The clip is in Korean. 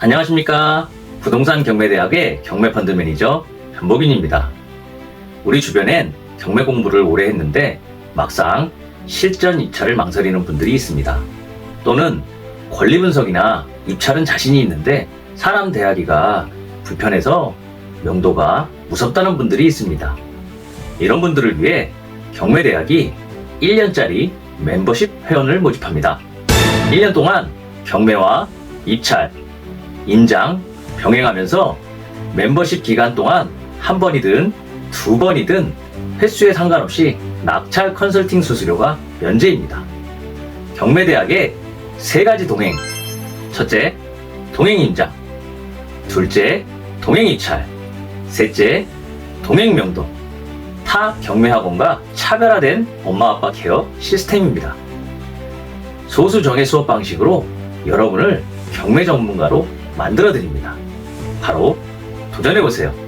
안녕하십니까. 부동산 경매대학의 경매펀드 매니저 변복인입니다. 우리 주변엔 경매 공부를 오래 했는데 막상 실전 입찰을 망설이는 분들이 있습니다. 또는 권리 분석이나 입찰은 자신이 있는데 사람 대하기가 불편해서 명도가 무섭다는 분들이 있습니다. 이런 분들을 위해 경매대학이 1년짜리 멤버십 회원을 모집합니다. 1년 동안 경매와 입찰, 임장, 병행하면서 멤버십 기간 동안 한 번이든 두 번이든 횟수에 상관없이 낙찰 컨설팅 수수료가 면제입니다. 경매대학의 세 가지 동행. 첫째, 동행 임장. 둘째, 동행 입찰. 셋째, 동행 명도. 타 경매학원과 차별화된 엄마 아빠 케어 시스템입니다. 소수 정예 수업 방식으로 여러분을 경매 전문가로 만들어 드립니다. 바로 도전해 보세요.